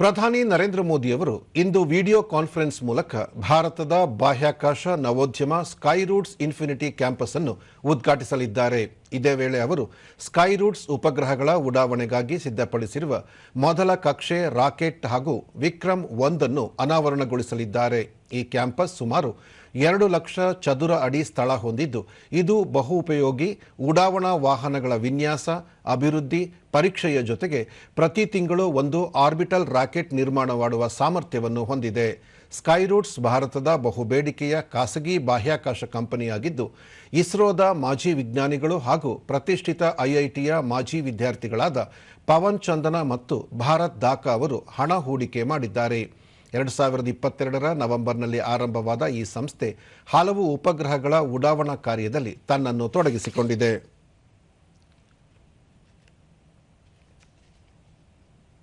ಪ್ರಧಾನಿ ನರೇಂದ್ರ ಮೋದಿಯವರು ಇಂದು video conference ಮೂಲಕ ಭಾರತದ ಬಾಹ್ಯಾಕಾಶ ನವೋದ್ಯಮ ಸ್ಕೈ ರೂಟ್ಸ್ ಇನ್ಫಿನಿಟಿ ಕ್ಯಾಂಪಸ್ ಅನ್ನು ಉದ್ಘಾಟಿಸಲಿದ್ದಾರೆ. ಇದೇ ವೇಳೆ ಅವರು ಸ್ಕೈ ರೂಟ್ಸ್ ಉಪಗ್ರಹಗಳ ಉಡಾವಣೆಗಾಗಿ ಸಿದ್ಧಪಡಿಸಿರುವ ಮೊದಲ ಕಕ್ಷೆ ರಾಕೆಟ್ ಹಾಗೂ ವಿಕ್ರಮ್ ಒಂದನ್ನು ಅನಾವರಣಗೊಳಿಸಲಿದ್ದಾರೆ. ಈ ಕ್ಯಾಂಪಸ್ ಸುಮಾರು ಎರಡು ಲಕ್ಷ ಚದುರ ಅಡಿ ಸ್ಥಳ ಹೊಂದಿದ್ದು, ಇದು ಬಹು ಉಪಯೋಗಿ ಉಡಾವಣಾ ವಾಹನಗಳ ವಿನ್ಯಾಸ, ಅಭಿವೃದ್ಧಿ, ಪರೀಕ್ಷೆಯ ಜೊತೆಗೆ ಪ್ರತಿ ತಿಂಗಳು ಒಂದು ಆರ್ಬಿಟಲ್ ರಾಕೆಟ್ ನಿರ್ಮಾಣ ಮಾಡುವ ಸಾಮರ್ಥ್ಯವನ್ನು ಹೊಂದಿದೆ. ಸ್ಕೈ ರೂಟ್ಸ್ ಭಾರತದ ಬಹುಬೇಡಿಕೆಯ ಖಾಸಗಿ ಬಾಹ್ಯಾಕಾಶ ಕಂಪನಿಯಾಗಿದ್ದು, ಇಸ್ರೋದ ಮಾಜಿ ವಿಜ್ಞಾನಿಗಳು ಹಾಗೂ ಪ್ರತಿಷ್ಠಿತ ಐಐಟಿಯ ಮಾಜಿ ವಿದ್ಯಾರ್ಥಿಗಳಾದ ಪವನ್ ಚಂದನ ಮತ್ತು ಭಾರತ್ ದಾಕ ಅವರು ಹಣ ಹೂಡಿಕೆ ಮಾಡಿದ್ದಾರೆ. ಎರಡು ಸಾವಿರದ ಇಪ್ಪತ್ತೆರಡರ ನವೆಂಬರ್ನಲ್ಲಿ ಆರಂಭವಾದ ಈ ಸಂಸ್ಥೆ ಹಲವು ಉಪಗ್ರಹಗಳ ಉಡಾವಣಾ ಕಾರ್ಯದಲ್ಲಿ ತನ್ನನ್ನು ತೊಡಗಿಸಿಕೊಂಡಿದೆ.